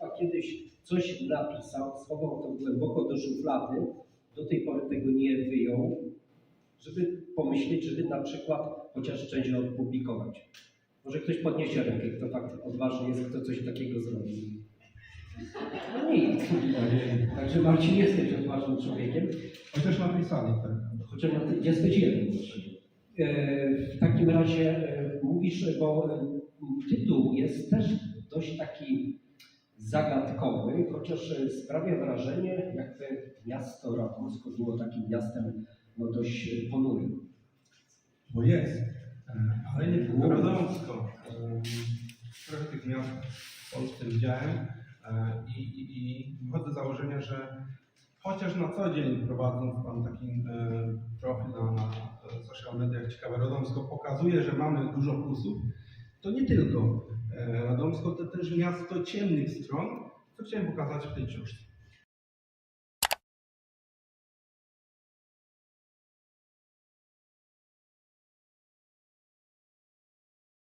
A kiedyś coś napisał, schował to głęboko do szuflady, do tej pory tego nie wyjął, żeby pomyśleć, żeby na przykład chociaż część opublikować. Może ktoś podniesie rękę, kto tak odważny jest, kto coś takiego zrobi. No nikt. Także Marcin, jesteś odważnym człowiekiem. Chociaż napisali tak. Chociaż jesteś jeden W takim razie e, mówisz, bo e, tytuł jest też dość taki zagadkowy, chociaż e, sprawia wrażenie, jakby miasto Radomsko było takim miastem no, dość e, ponurym. Bo jest. E, Ale nie tylko Radomsko. Trochę tych miast w Polsce widziałem i, i, i wychodzę z założenia, że chociaż na co dzień prowadząc tam taki profil na, na social mediach Ciekawe Radomsko pokazuje, że mamy dużo plusów, to nie tylko Radomsko, to też miasto ciemnych stron, co chciałem pokazać w tej książce.